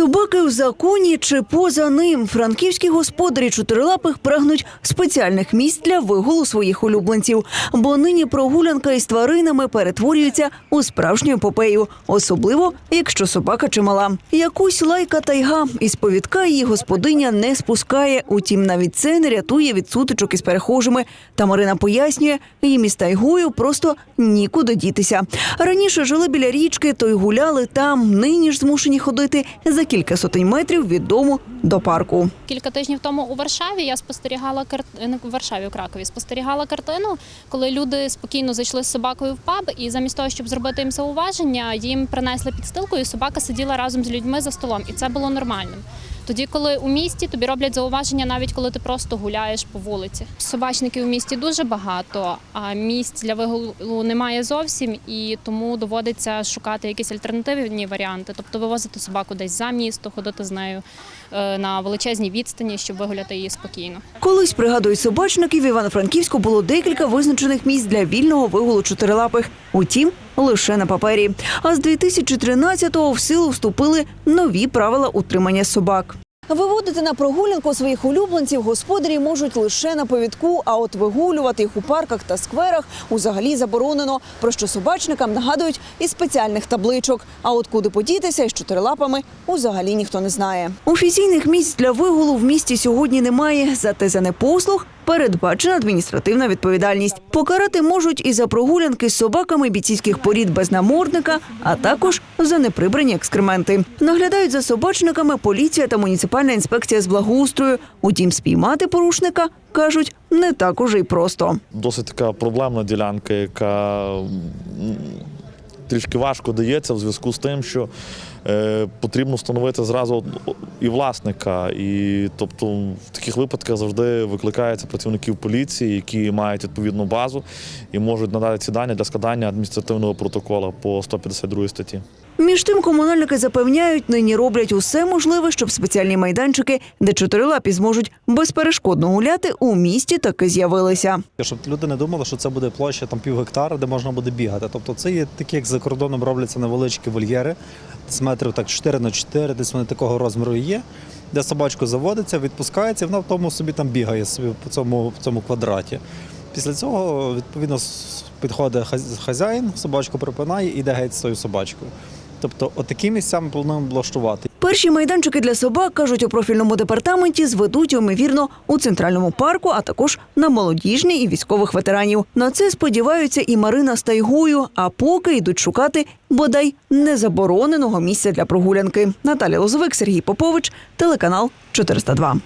Собаки в законі чи поза ним. Франківські господарі чотирилапих прагнуть спеціальних місць для вигулу своїх улюбленців, бо нині прогулянка із тваринами перетворюється у справжню епопею, особливо якщо собака чимала. Якусь лайка тайга із повідка її господиня не спускає. Утім, навіть це не рятує від сутичок із перехожими. Та Марина пояснює, їм із тайгою просто нікуди дітися. Раніше жили біля річки, то й гуляли там. Нині ж змушені ходити за кілька сотень метрів від дому до парку. Кілька тижнів тому у Варшаві я спостерігала кар... в Варшаві, у Кракові спостерігала картину, коли люди спокійно зайшли з собакою в паб, і замість того, щоб зробити їм зауваження, їм принесли підстилку, і собака сиділа разом з людьми за столом, і це було нормальним. Тоді, коли у місті тобі роблять зауваження, навіть коли ти просто гуляєш по вулиці. Собачників у місті дуже багато, а місць для вигулу немає зовсім, і тому доводиться шукати якісь альтернативні варіанти, тобто вивозити собаку десь за місто, ходити з нею е, на величезній відстані, щоб вигуляти її спокійно. Колись пригадують собачників, Івано-Франківську було декілька визначених місць для вільного вигулу чотирилапих. Утім, лише на папері. А з 2013-го в силу вступили нові правила утримання собак. Виводити на прогулянку своїх улюбленців господарі можуть лише на повідку, а от вигулювати їх у парках та скверах узагалі заборонено. Про що собачникам нагадують із спеціальних табличок. А от куди подітися із чотирилапами узагалі ніхто не знає. Офіційних місць для вигулу в місті сьогодні немає. Зате за непослух передбачена адміністративна відповідальність. Покарати можуть і за прогулянки з собаками бійцівських порід без намордника, а також за неприбрані екскременти. Наглядають за собачниками поліція та муніципальна інспекція з благоустрою. Утім, спіймати порушника кажуть не так уже й просто. досить така проблемна ділянка, яка трішки важко дається в зв'язку з тим, що е, потрібно встановити зразу і власника. І тобто в таких випадках завжди викликається працівників поліції, які мають відповідну базу і можуть надати ці дані для складання адміністративного протоколу по 152 статті. Між тим, комунальники запевняють, нині роблять усе можливе, щоб спеціальні майданчики, де чотирилапі зможуть безперешкодно гуляти, у місті таки з'явилися. Щоб люди не думали, що це буде площа там пів гектара, де можна буде бігати. Тобто це є такі, як за кордоном робляться невеличкі вольєри, з метрів так 4 на 4, десь вони такого розміру є, де собачку заводиться, відпускається, вона в тому собі там бігає собі по цьому, по цьому квадраті. Після цього, відповідно, підходить хазяїн, собачку припинає і йде геть з собачкою. Тобто, отакі місця ми плануємо влаштувати. Перші майданчики для собак, кажуть у профільному департаменті, зведуть ймовірно у центральному парку, а також на молодіжні і військових ветеранів. На це сподіваються і Марина з Тайгою, а поки йдуть шукати бодай незабороненого місця для прогулянки. Наталя Лозовик, Сергій Попович, телеканал 402.